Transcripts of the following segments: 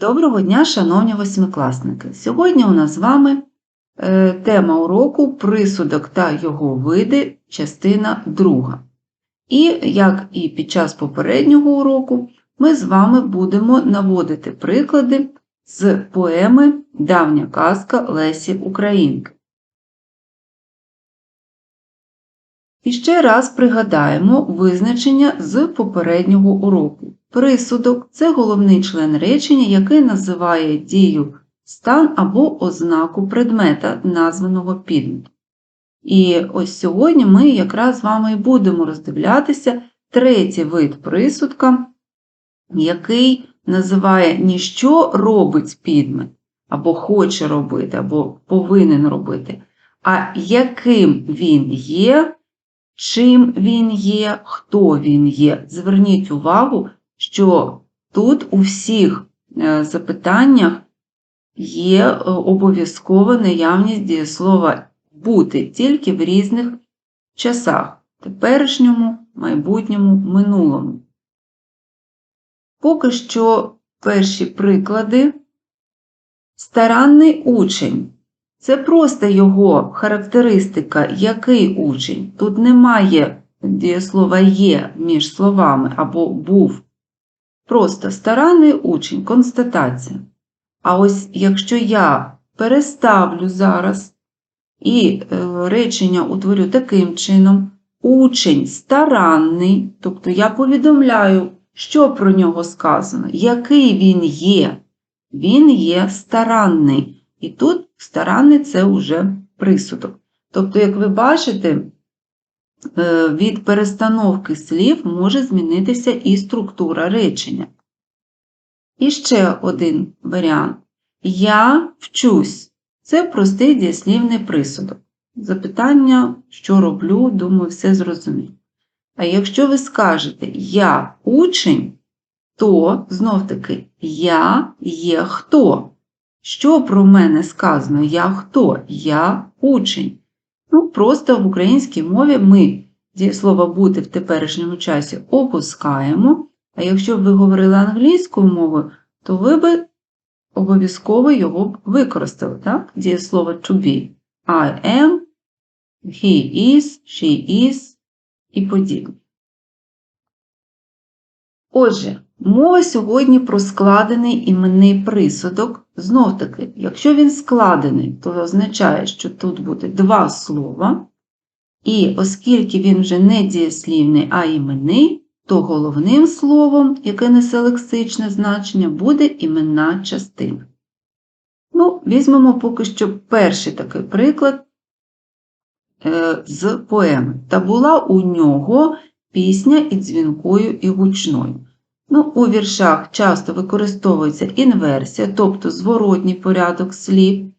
Доброго дня, шановні восьмикласники! Сьогодні у нас з вами е, тема уроку присудок та його види, частина 2. І, як і під час попереднього уроку, ми з вами будемо наводити приклади з поеми Давня казка Лесі Українки. І ще раз пригадаємо визначення з попереднього уроку. Присудок це головний член речення, який називає дію стан або ознаку предмета, названого підметом. І ось сьогодні ми якраз з вами і будемо роздивлятися третій вид присудка, який називає не що робить підмет, або хоче робити, або повинен робити, а яким він є, чим він є, хто він є. Зверніть увагу, що тут у всіх е, запитаннях є е, обов'язкова наявність дієслова бути тільки в різних часах теперішньому, майбутньому, минулому. Поки що перші приклади. Старанний учень. Це просто його характеристика, який учень. Тут немає дієслова є між словами або був. Просто старанний учень, констатація. А ось якщо я переставлю зараз і е, речення утворю таким чином, учень старанний, тобто я повідомляю, що про нього сказано, який він є. Він є старанний. І тут старанний це вже присудок. Тобто, як ви бачите, від перестановки слів може змінитися і структура речення. І ще один варіант. Я вчусь. Це простий дієслівний присудок. Запитання, що роблю, думаю, все зрозуміло. А якщо ви скажете Я учень, то знов-таки я є хто? Що про мене сказано? Я хто? Я учень. Ну, просто в українській мові ми дієслово бути в теперішньому часі опускаємо, а якщо б ви говорили англійською мовою, то ви б обов'язково його б використали, так? Дієслово to be. I am, he is, she is і подібне. Отже, мова сьогодні про складений іменний присудок. Знов таки, якщо він складений, то означає, що тут буде два слова. І оскільки він вже не дієслівний, а іменний, то головним словом, яке несе лексичне значення, буде іменна частина. Ну, візьмемо поки що перший такий приклад е, з поеми. Та була у нього пісня і дзвінкою, і гучною. Ну, У віршах часто використовується інверсія, тобто зворотній порядок слів. Е,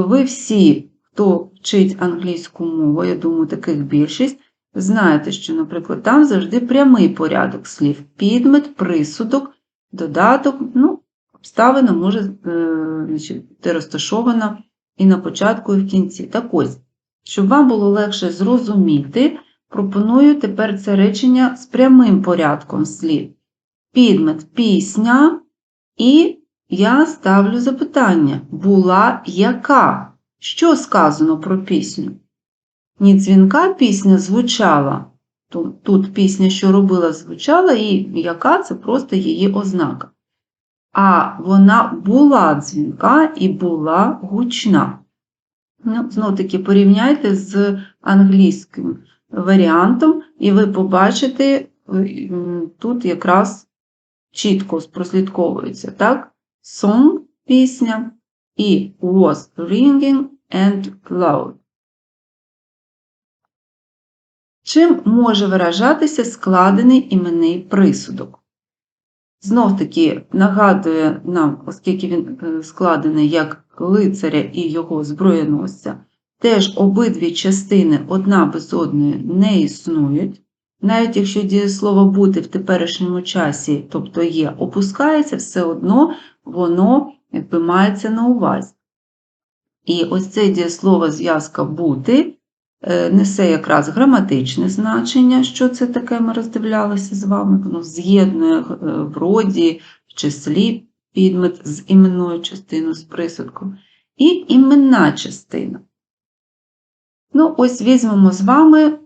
ви всі, хто вчить англійську мову, я думаю, таких більшість, знаєте, що, наприклад, там завжди прямий порядок слів. Підмет, присудок, додаток, ну, обставина може е, бути розташована і на початку, і в кінці. Так ось, щоб вам було легше зрозуміти, пропоную тепер це речення з прямим порядком слів підмет пісня, і я ставлю запитання: була яка? Що сказано про пісню? Ні дзвінка пісня звучала. Тут пісня, що робила, звучала, і яка це просто її ознака. А вона була дзвінка і була гучна. Ну, Знову таки порівняйте з англійським варіантом, і ви побачите тут якраз чітко прослідковується, так? Song пісня і was ringing and loud. Чим може виражатися складений іменний присудок? Знов таки нагадує нам, оскільки він е, складений як лицаря і його зброєносця, теж обидві частини одна без одної не існують. Навіть якщо дієслово бути в теперішньому часі, тобто є, опускається, все одно воно якби мається на увазі. І ось це дієслово зв'язка бути е, несе якраз граматичне значення, що це таке, ми роздивлялися з вами, воно з'єднує е, в роді, в числі підмет з іменною частиною з присудком, і іменна частина. Ну, ось візьмемо з вами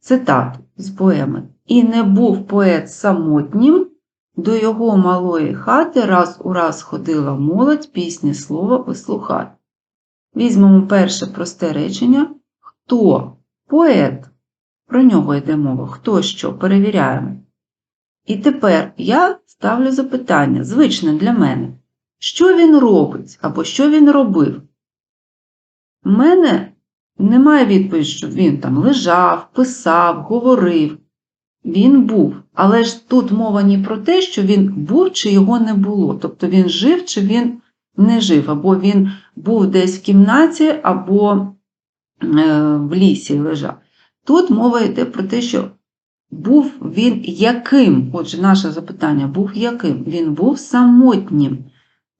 цитату з поеми. І не був поет самотнім, до його малої хати раз у раз ходила молодь пісні слова вислухати. Візьмемо перше просте речення. Хто поет? Про нього йде мова. Хто що? Перевіряємо. І тепер я ставлю запитання, звичне для мене. Що він робить або що він робив? У мене немає відповіді, що він там лежав, писав, говорив. Він був. Але ж тут мова не про те, що він був чи його не було. Тобто він жив чи він не жив, або він був десь в кімнаті, або е, в лісі лежав. Тут мова йде про те, що був він яким? Отже, наше запитання був яким? Він був самотнім.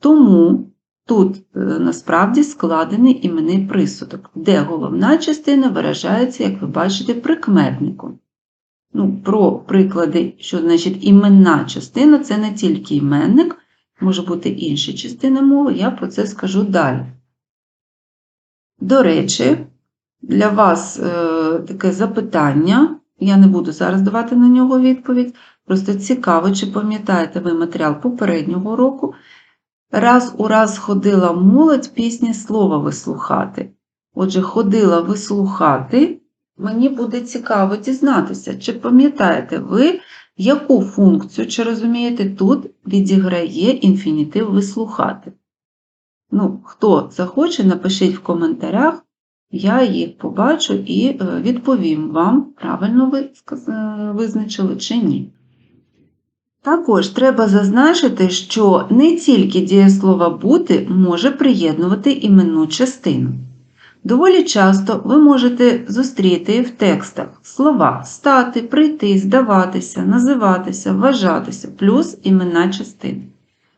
Тому тут е, насправді складений іменний присудок, де головна частина виражається, як ви бачите, прикметником. Ну, Про приклади, що значить іменна частина це не тільки іменник, може бути інші частини мови, я про це скажу далі. До речі, для вас е, таке запитання, я не буду зараз давати на нього відповідь. Просто цікаво, чи пам'ятаєте ви матеріал попереднього року. Раз у раз ходила молодь пісні слова вислухати. Отже, ходила вислухати. Мені буде цікаво дізнатися, чи пам'ятаєте ви, яку функцію, чи розумієте, тут відіграє інфінітив вислухати. Ну, хто захоче, напишіть в коментарях, я їх побачу і е, відповім вам, правильно ви визначили чи ні. Також треба зазначити, що не тільки дієслово бути може приєднувати іменну частину. Доволі часто ви можете зустріти в текстах слова стати, прийти, здаватися, називатися, вважатися, плюс іменна частина.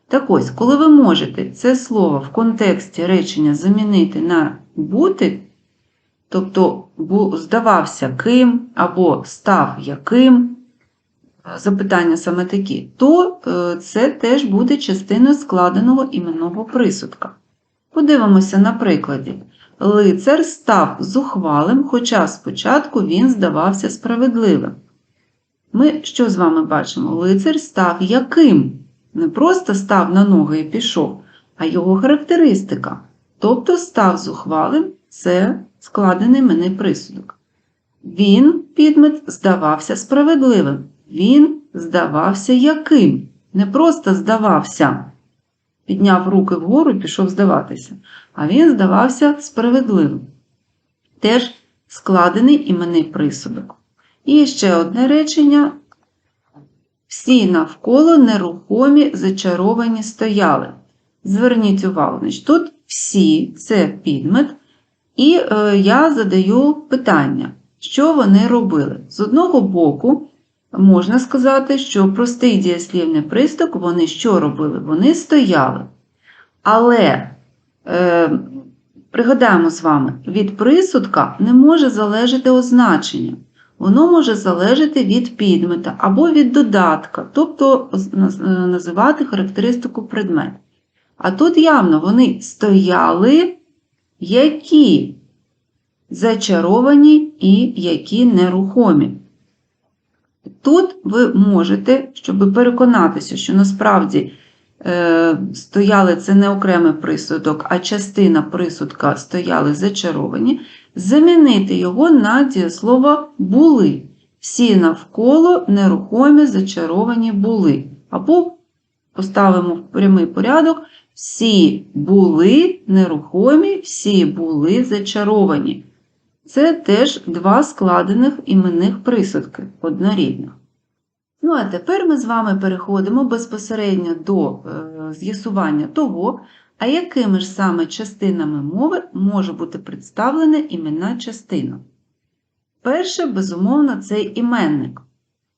Так ось, коли ви можете це слово в контексті речення замінити на бути, тобто здавався ким або став яким, запитання саме такі, то е, це теж буде частиною складеного іменного присудка. Подивимося на прикладі. Лицар став зухвалим, хоча спочатку він здавався справедливим. Ми що з вами бачимо? Лицар став яким? Не просто став на ноги і пішов, а його характеристика. Тобто став зухвалим це складений мене присудок. Він, підмет, здавався справедливим. Він здавався яким? Не просто здавався, підняв руки вгору і пішов здаватися, а він здавався справедливим. Теж складений іменний присудок. І ще одне речення. Всі навколо нерухомі зачаровані стояли. Зверніть увагу, значить, тут всі це підмет, і е, я задаю питання, що вони робили. З одного боку, можна сказати, що простий дієслівний приступ вони що робили? Вони стояли. Але е, пригадаємо з вами, від присудка не може залежати означення. Воно може залежати від підмета або від додатка, тобто називати характеристику предмет. А тут явно вони стояли, які зачаровані і які нерухомі. Тут ви можете, щоб переконатися, що насправді е, стояли це не окремий присудок, а частина присудка стояли зачаровані, замінити його на дієслово були. Всі навколо нерухомі зачаровані були. Або поставимо в прямий порядок, всі були нерухомі, всі були зачаровані. Це теж два складених іменних присудки однорідних. Ну, а тепер ми з вами переходимо безпосередньо до е, з'ясування того, а якими ж саме частинами мови може бути представлена іменна частина. Перше, безумовно, це іменник.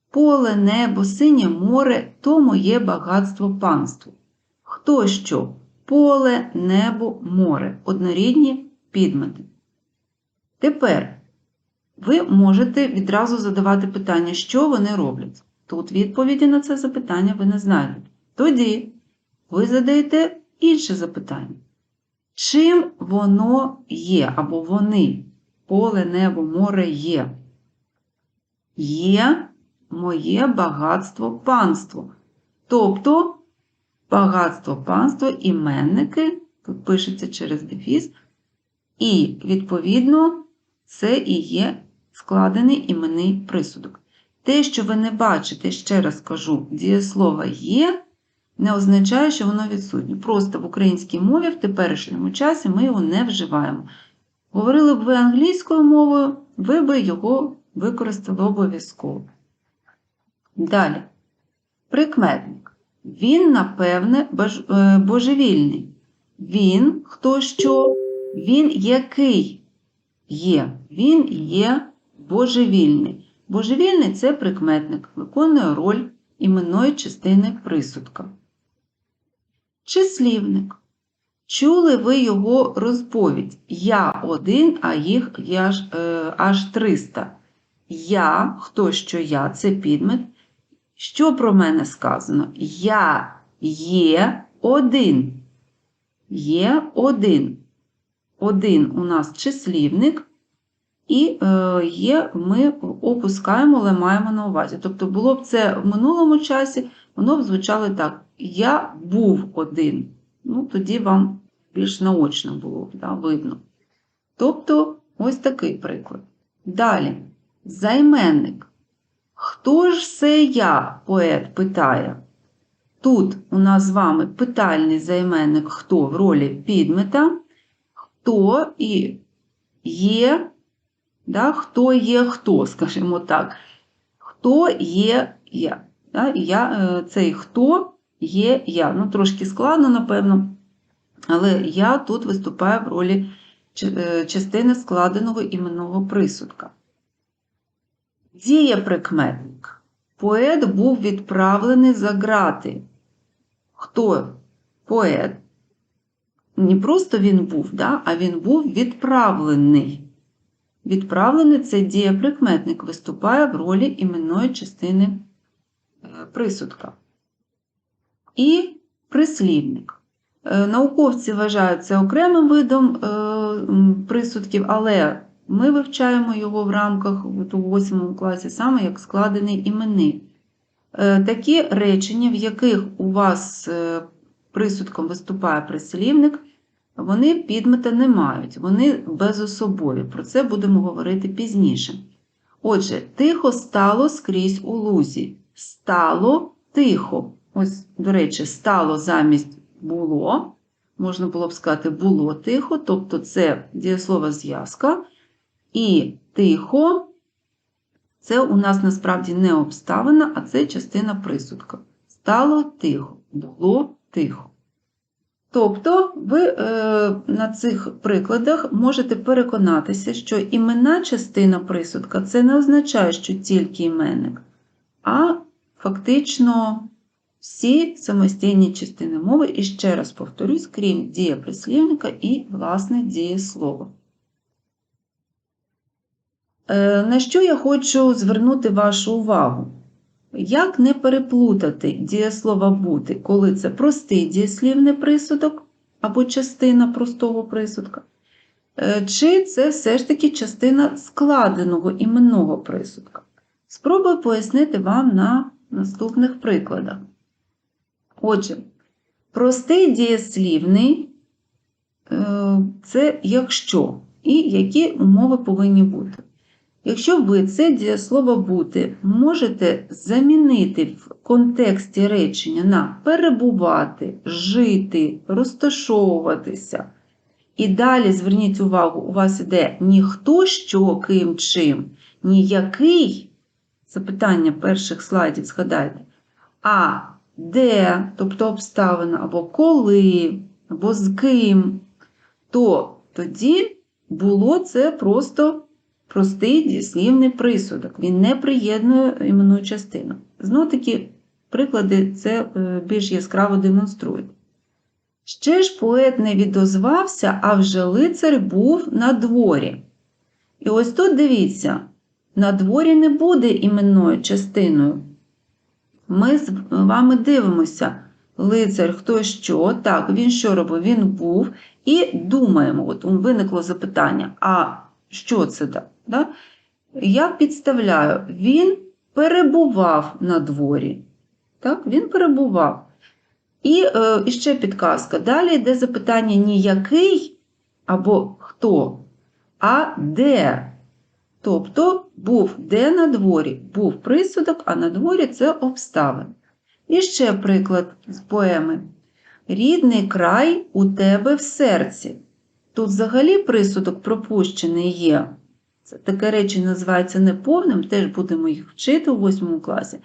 Поле, небо, синє море то моє багатство панство. Хто що? Поле, небо, море однорідні підмети. Тепер ви можете відразу задавати питання, що вони роблять. Тут відповіді на це запитання ви не знайдете. Тоді ви задаєте інше запитання. Чим воно є, або вони, поле, небо, море є? Є моє багатство панство. Тобто багатство панство, іменники, тут пишеться через дефіс, і, відповідно, це і є складений іменний присудок. Те, що ви не бачите, ще раз кажу, дієслова є, не означає, що воно відсутнє. Просто в українській мові в теперішньому часі ми його не вживаємо. Говорили б ви англійською мовою, ви би його використали обов'язково. Далі. Прикметник. Він, напевне, е, божевільний. Він хто що? Він який є? Він є божевільний. Божевільний це прикметник, виконує роль іменної частини присудка. Числівник. Чули ви його розповідь? Я один, а їх я ж, е, аж 300. Я, хто що я, це підмет. Що про мене сказано? Я є один. Є один. Один у нас числівник, і е, є, ми опускаємо, але маємо на увазі. Тобто, було б це в минулому часі, воно б звучало так: Я був один. Ну, тоді вам більш наочно було да, видно. Тобто, ось такий приклад. Далі, займенник. Хто ж це я, поет питає? Тут у нас з вами питальний займенник хто в ролі підмета, хто і є, да, хто є хто, скажімо так. Хто є я. Да, я е, цей хто є я. Ну, трошки складно, напевно, але я тут виступаю в ролі е, частини складеного іменного присудка. Дієприкметник. Поет був відправлений за грати. Хто поет? Не просто він був, да? а він був відправлений. Відправлений це дієприкметник, виступає в ролі іменної частини е, присудка. І прислівник. Е, Науковці вважають це окремим видом е, присудків, але ми вивчаємо його в рамках у 8 класі саме як складений іменний. Е, Такі речення, в яких у вас присудком виступає прислівник, вони підмета не мають, вони безособові. Про це будемо говорити пізніше. Отже, тихо стало скрізь у лузі. Стало тихо. Ось, до речі, стало замість було. Можна було б сказати було тихо, тобто це дієслова зв'язка. І тихо це у нас насправді не обставина, а це частина присудка. Стало тихо, було тихо. Тобто, ви е, на цих прикладах можете переконатися, що іменна частина присудка це не означає, що тільки іменник, а фактично всі самостійні частини мови, і ще раз повторюсь, крім дієприслівника і, власне, дієслова. Е, На що я хочу звернути вашу увагу? Як не переплутати дієслова бути, коли це простий дієслівний присудок або частина простого присудка, Е, чи це все ж таки частина складеного іменного присудка? Спробую пояснити вам на наступних прикладах. Отже, простий дієслівний е, це якщо і які умови повинні бути. Якщо ви це дієслово бути можете замінити в контексті речення на перебувати, жити, розташовуватися. І далі зверніть увагу, у вас іде ніхто що, ким, чим, ніякий, запитання перших слайдів, згадайте, а де, тобто обставина, або коли, або з ким, то тоді було це просто простий дієслівний присудок. Він не приєднує іменну частину. Знову таки, приклади це е, більш яскраво демонструють. Ще ж поет не відозвався, а вже лицар був на дворі. І ось тут дивіться, на дворі не буде іменною частиною. Ми з вами дивимося. лицар, хто що? Так, він що робив? Він був. І думаємо, от виникло запитання, а що це да? Я підставляю, він перебував на дворі. Так, він перебував. І е, ще підказка. Далі йде запитання не який або хто, а де. Тобто був де на дворі? Був присудок, а на дворі це обставин. І ще приклад з поеми. Рідний край у тебе в серці. Тут взагалі присудок пропущений є. Таке речі називається неповним, теж будемо їх вчити у 8 класі.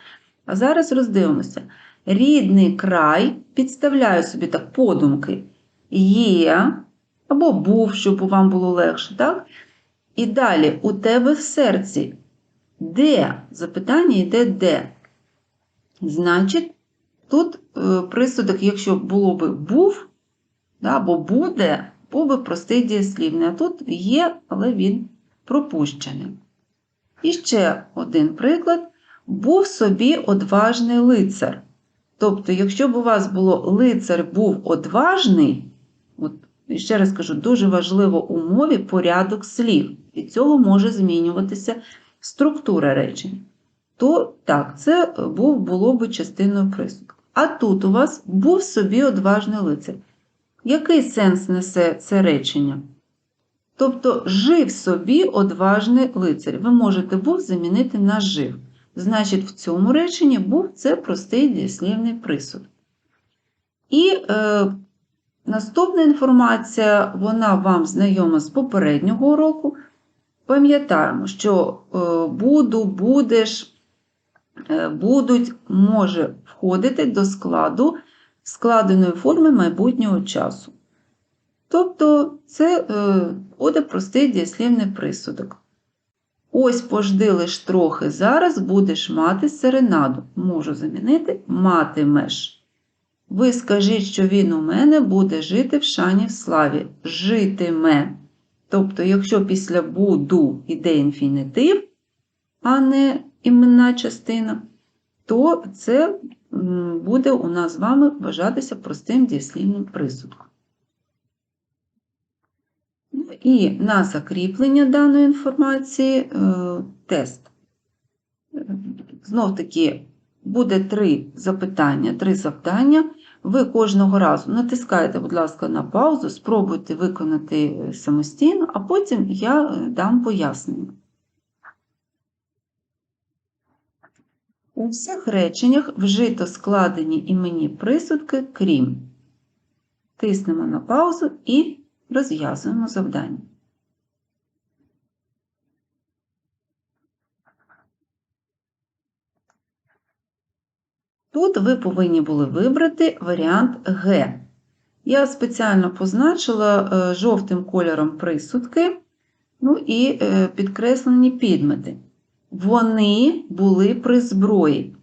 А зараз роздивимося. Рідний край, підставляю собі так подумки, є або був, щоб вам було легше, так? І далі у тебе в серці. Де? Запитання йде де. Значить, тут е, присудок, якщо було би був, да, або буде, був би простий дієслівний. А тут є, але він пропущений. І ще один приклад. Був собі одважний лицар. Тобто, якщо б у вас було лицар був одважний, от, ще раз кажу, дуже важливо у мові порядок слів. Від цього може змінюватися структура речень. То так, це був, було б частиною присудку. А тут у вас був собі одважний лицар. Який сенс несе це речення? Тобто, жив собі одважний лицар. Ви можете був замінити на жив. Значить, в цьому реченні був це простий дієслівний присуд. І е, наступна інформація, вона вам знайома з попереднього уроку. Пам'ятаємо, що е, буду, будеш, е, будуть може входити до складу складеної форми майбутнього часу. Тобто, це е, буде простий дієслівний присудок. Ось пожди лиш трохи, зараз будеш мати серенаду. Можу замінити матимеш. Ви скажіть, що він у мене буде жити в шані в славі. Житиме. Тобто, якщо після буду йде інфінітив, а не іменна частина, то це буде у нас з вами вважатися простим дієслівним присудком. І на закріплення даної інформації е, тест. Знов таки буде три запитання, три завдання. Ви кожного разу натискаєте, будь ласка, на паузу, спробуйте виконати самостійно, а потім я е, дам пояснення. У всіх реченнях вжито складені імені присудки, крім. Тиснемо на паузу і розв'язуємо завдання. Тут ви повинні були вибрати варіант Г. Я спеціально позначила е, жовтим кольором присудки, ну і е, підкреслені підмети. Вони були при зброї.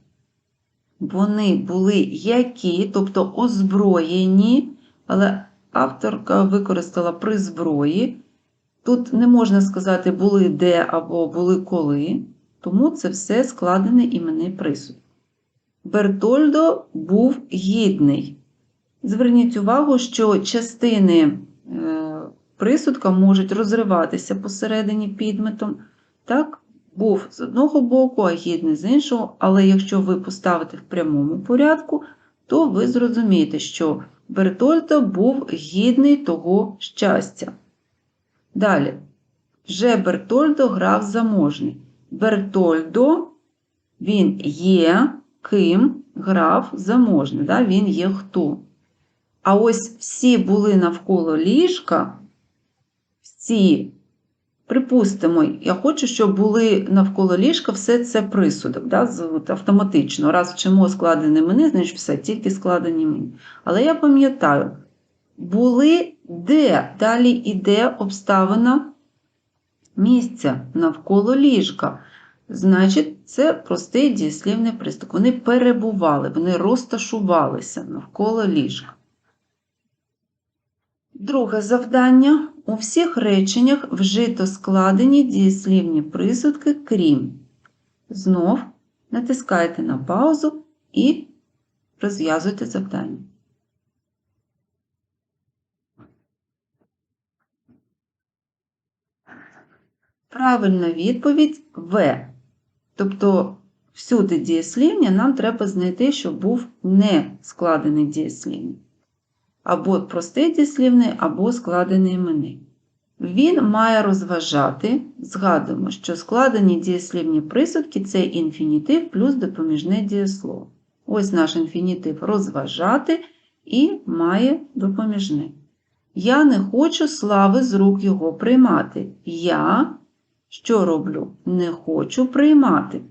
Вони були які, тобто озброєні, але авторка використала при зброї. Тут не можна сказати, були де або були коли, тому це все складений іменний присуд. Бертольдо був гідний. Зверніть увагу, що частини е, присудка можуть розриватися посередині підметом. Так, був з одного боку, а гідний з іншого, але якщо ви поставите в прямому порядку, то ви зрозумієте, що Бертольдо був гідний того щастя. Далі. Вже Бертольдо грав заможний. Бертольдо, він є ким грав заможний, да? він є хто. А ось всі були навколо ліжка, всі, припустимо, я хочу, щоб були навколо ліжка все це присудок, да? автоматично. Раз вчимо складені мені, значить все, тільки складені мені. Але я пам'ятаю, були де, далі іде обставина місця навколо ліжка. Значить, це простий дієслівний приступ. Вони перебували, вони розташувалися навколо ліжка. Друге завдання. У всіх реченнях вжито складені дієслівні присудки, крім. Знов натискайте на паузу і розв'язуйте завдання. Правильна відповідь В. Тобто всюди дієслівня нам треба знайти, щоб був не складений дієслівний. Або простий дієслівний, або складений іменний. Він має розважати, згадуємо, що складені дієслівні присудки це інфінітив плюс допоміжне дієслово. Ось наш інфінітив розважати і має допоміжне. Я не хочу слави з рук його приймати. Я що роблю? Не хочу приймати.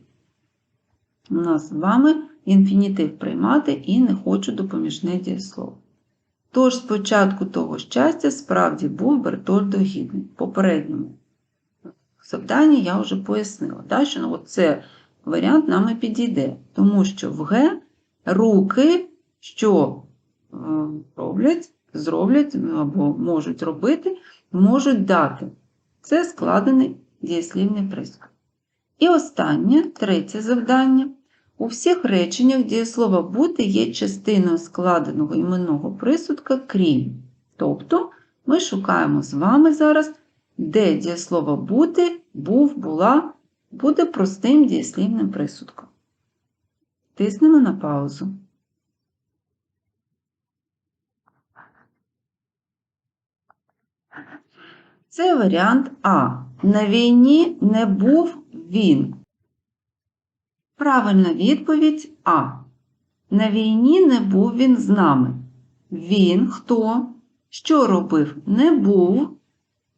У нас з вами інфінітив приймати і не хочу допоміжне дієслово. Тож спочатку того щастя справді був Бертольдо гідний. Попередньому завданні я вже пояснила, да, що ну, це варіант нам і підійде, тому що в Г руки, що е, роблять, зроблять або можуть робити, можуть дати. Це складений дієслівний присуд. І останнє, третє завдання. У всіх реченнях дієслова бути є частиною складеного іменного присудка крім. Тобто ми шукаємо з вами зараз, де дієслово бути, був, була, буде простим дієслівним присудком. Тиснемо на паузу. Це варіант А. На війні не був він. Правильна відповідь А. На війні не був він з нами. Він хто? Що робив? Не був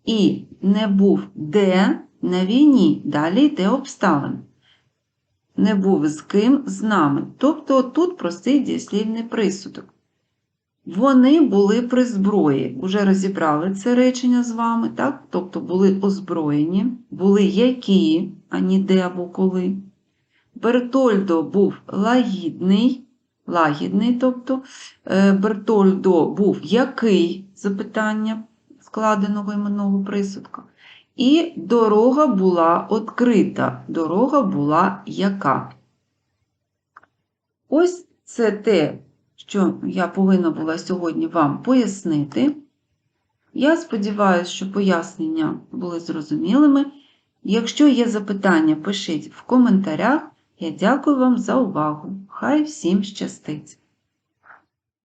і не був де на війні. Далі йде обставин. Не був з ким з нами. Тобто тут простий дієслівний присудок. Вони були при зброї. Уже розібрали це речення з вами, так? Тобто були озброєні, були які, а не де або коли. Бертольдо був лагідний, лагідний, тобто е, Бертольдо був який запитання складеного іменного присудка. І дорога була відкрита. Дорога була яка. Ось це те, що я повинна була сьогодні вам пояснити. Я сподіваюся, що пояснення були зрозумілими. Якщо є запитання, пишіть в коментарях. Я дякую вам за увагу. Хай всім щастить!